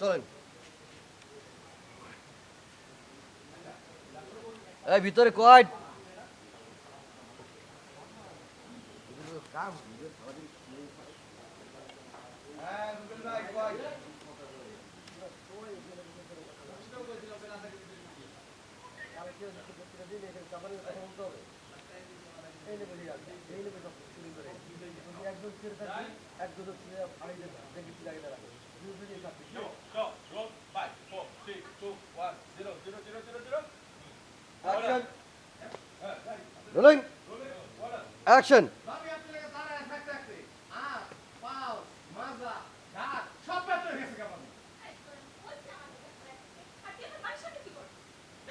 চলেন। এই ভিতরে কয়? Go, গেছে Action.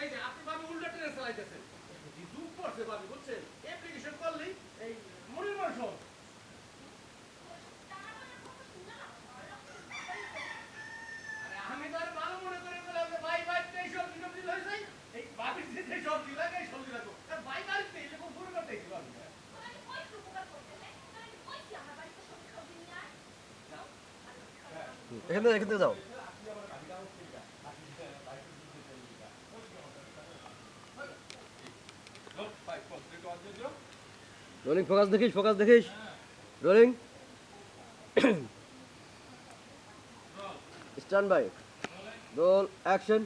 এই যে আপনি ভাবি উল্টো ট্রেনে চালাইতেছেন। কি এখান থেকে এখান থেকে যাও. রোলিং ফোকাস দেখিস ফোকাস দেখিস। Rolling stand by roll action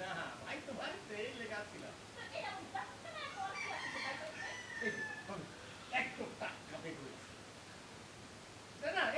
না ভাই তো বাড়িতে এই লেগে আসছিলাম এই যে, ভাবি, একটু টাটকা বের হয়েছে। না, না,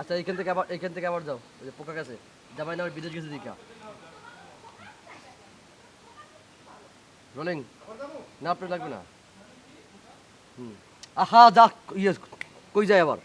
আচ্ছা এখান থেকে আবার এখান থেকে আবার যাও, ওই যে পোকা গেছে। জামাই না বিদেশ গেছে দিকা। রোলিং, না, আপনার লাগবে না। হুম। আহা, যা ইয়ে কই যায় আবার?